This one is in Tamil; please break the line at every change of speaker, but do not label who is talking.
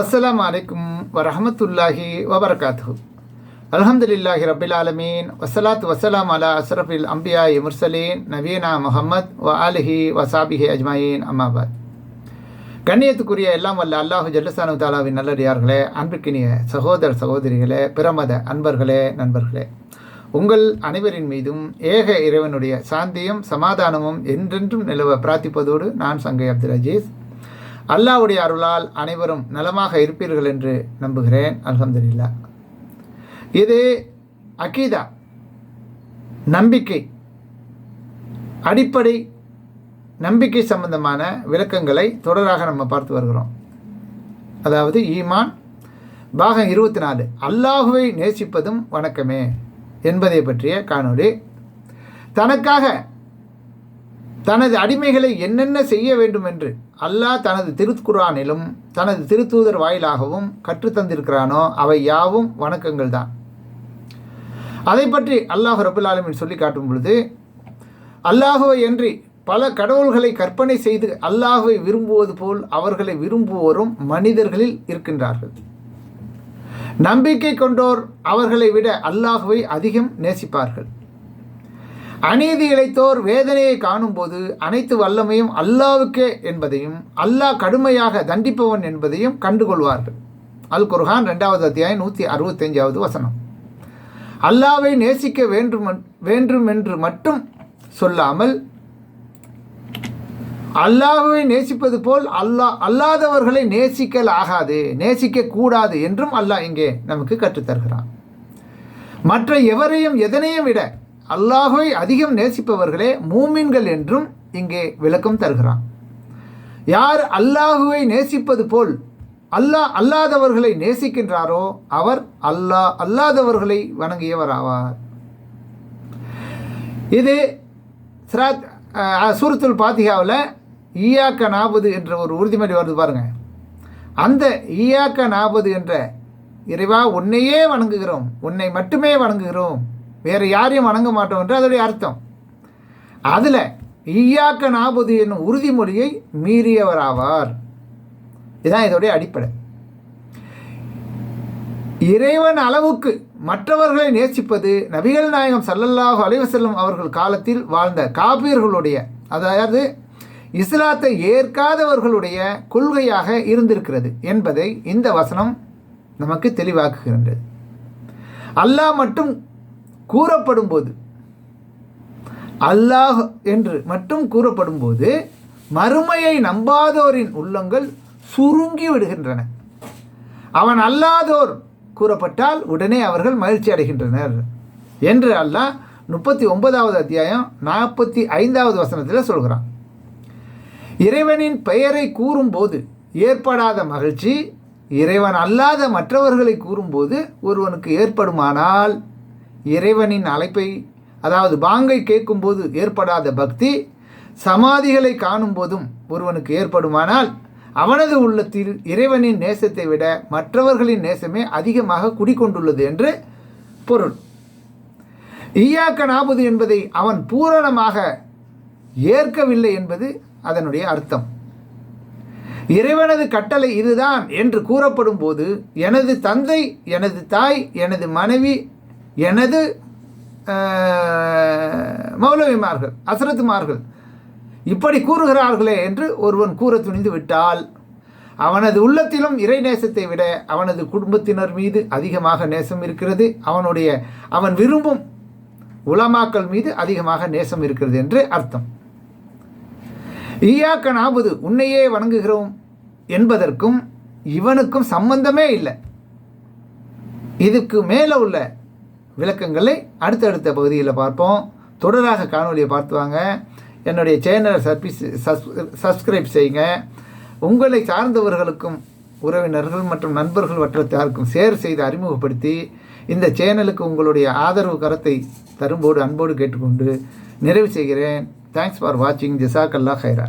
அஸ்ஸலாமு அலைக்கும் வரஹமத்துல்லாஹி வபரகாத்து அல்ஹம்துலில்லாஹி ரபில் ஆலமீன். வசலாத் வசலாம் அலா அஸ்ரஃபில் அம்பியா முர்சலீன். நவீனா முஹம்மத் வ ஆலிஹி வசாபிஹி அஜ்மாயின். அம்மாபாத் கண்ணியத்துக்குரிய எல்லாம் வல்ல அல்லாஹு ஜல்லுசானு தாலாவின் நல்லடியார்களே அன்பிற்கினிய சகோதர சகோதரிகளே பிரமத அன்பர்களே நண்பர்களே. உங்கள் அனைவரின் மீதும் ஏக இறைவனுடைய சாந்தியும் சமாதானமும் என்றென்றும் நிலவ பிரார்த்திப்பதோடு நான் சங்கை அப்துல் அஜீஸ். அல்லாவுடைய அருளால் அனைவரும் நலமாக இருப்பீர்கள் என்று நம்புகிறேன். அலமதுல்லா இது அகீதா நம்பிக்கை அடிப்படை நம்பிக்கை சம்பந்தமான விளக்கங்களை தொடராக நம்ம பார்த்து வருகிறோம். அதாவது ஈமான் பாகம் இருபத்தி நாலு அல்லாஹுவை நேசிப்பதும் வணக்கமே என்பதை பற்றிய காணொளி. தனக்காக தனது அடிமைகளை என்னென்ன செய்ய வேண்டும் என்று அல்லாஹ் தனது திருக்குரானிலும் தனது திருத்தூதர் வாயிலாகவும் கற்றுத்தந்திருக்கிறானோ அவை யாவும் வணக்கங்கள் தான். அதை பற்றி அல்லாஹ் ரபுல் ஆலமின் சொல்லி காட்டும் பொழுது அல்லாஹுவை அன்றி பல கடவுள்களை கற்பனை செய்து அல்லாஹுவை விரும்புவது போல் அவர்களை விரும்புவோரும் மனிதர்களில் இருக்கின்றார்கள். நம்பிக்கை கொண்டோர் அவர்களை விட அல்லாஹுவை அதிகம் நேசிப்பார்கள். அநீதி இழைத்தோர் வேதனையை காணும்போது அனைத்து வல்லமையும் அல்லாவுக்கே என்பதையும் அல்லாஹ் கடுமையாக தண்டிப்பவன் என்பதையும் கண்டுகொள்வார்கள். அல் குர்ஹான் ரெண்டாவது அத்தியாயம் நூற்றி அறுபத்தஞ்சாவது வசனம். அல்லாவை நேசிக்க வேண்டும் வேண்டும் என்று மட்டும் சொல்லாமல் அல்லாஹுவை நேசிப்பது போல் அல்லாஹ் அல்லாதவர்களை நேசிக்கல் ஆகாது நேசிக்க கூடாது என்றும் அல்லாஹ் இங்கே நமக்கு கற்றுத்தருகிறான். மற்ற எவரையும் எதனையும் விட அல்லாஹுவை அதிகம் நேசிப்பவர்களே மூமின்கள் என்றும் இங்கே விளக்கம் தருகிறான். யார் அல்லாஹுவை நேசிப்பது போல் அல்லாஹ் அல்லாதவர்களை நேசிக்கின்றாரோ அவர் அல்லாஹ் அல்லாதவர்களை வணங்கியவர் ஆவார் இது சிராத் சூரத்துல் பாத்திகாவில் ஈயாக்க நாபது என்ற ஒரு உறுதிமொழி வருது பாருங்கள் அந்த ஈயாக்க நாபது என்ற இறைவா உன்னையே வணங்குகிறோம் உன்னை மட்டுமே வணங்குகிறோம். வேறு யாரையும் வணங்க மாட்டோம் என்று அதோடைய அர்த்தம். அதில் ஈயாக்க நாபுதி என்னும் உறுதிமொழியை மீறியவராவார். இதுதான் இதோடைய அடிப்படை. இறைவன் அளவுக்கு மற்றவர்களை நேசிப்பது நபிகள் நாயகம் சல்லல்லாஹு அலைவசல்லம் அவர்கள் காலத்தில் வாழ்ந்த காப்பீர்களுடைய அதாவது இஸ்லாத்தை ஏற்காதவர்களுடைய கொள்கையாக இருந்திருக்கிறது என்பதை இந்த வசனம் நமக்கு தெளிவாக்குகின்றது. அல்லாஹ் மட்டும் கூறப்படும் போது அல்லாஹ் என்று மட்டும் கூறப்படும் போது மறுமையை நம்பாதோரின் உள்ளங்கள் சுருங்கி விடுகின்றன. அவன் அல்லாதோர் கூறப்பட்டால் உடனே அவர்கள் மகிழ்ச்சி அடைகின்றனர் என்று அல்லாஹ் முப்பத்தி ஒன்பதாவது அத்தியாயம் நாற்பத்தி ஐந்தாவது வசனத்தில் சொல்கிறான். இறைவனின் பெயரை கூறும்போது ஏற்படாத மகிழ்ச்சி இறைவன் அல்லாத மற்றவர்களை கூறும்போது ஒருவனுக்கு ஏற்படுமானால் இறைவனின் அழைப்பை அதாவது பாங்கை கேட்கும்போது ஏற்படாத பக்தி சமாதிகளை காணும் போதும் ஒருவனுக்கு ஏற்படுமானால் அவனது உள்ளத்தில் இறைவனின் நேசத்தை விட மற்றவர்களின் நேசமே அதிகமாக குடிக்கொண்டுள்ளது என்று பொருள். ஈயாக்க நாபது என்பதை அவன் பூரணமாக ஏற்கவில்லை என்பது அதனுடைய அர்த்தம். இறைவனது கட்டளை இதுதான் என்று கூறப்படும் போது எனது தந்தை எனது தாய் எனது மனைவி எனது மௌலவிமார்கள் அசரத்துமார்கள் இப்படி கூறுகிறார்களே என்று ஒருவன் கூற துணிந்து விட்டால் அவனது உள்ளத்திலும் இறை நேசத்தை விட அவனது குடும்பத்தினர் மீது அதிகமாக நேசம் இருக்கிறது. அவனுடைய அவன் விரும்பும் உலமாக்கள் மீது அதிகமாக நேசம் இருக்கிறது என்று அர்த்தம். ஈயாக்க நாபுது உன்னையே வணங்குகிறோம் என்பதற்கும் இவனுக்கும் சம்பந்தமே இல்லை. இதுக்கு மேலே உள்ள விளக்கங்களை அடுத்தடுத்த பகுதியில் பார்ப்போம். தொடராக காணொலியை பார்த்துவாங்க என்னுடைய சேனலை சர்வீஸ் சப்ஸ்கிரைப் செய்யுங்க. உங்களை சார்ந்தவர்களுக்கும் உறவினர்கள் மற்றும் நண்பர்கள் வட்டத்தாருக்கும் ஷேர் செய்து அறிமுகப்படுத்தி இந்த சேனலுக்கு உங்களுடைய ஆதரவு கரத்தை தரும்போடு அன்போடு கேட்டுக்கொண்டு நிறைவு செய்கிறேன். தேங்க்ஸ் ஃபார் வாட்சிங் ஜிசாக்கல்லா ஹைரா.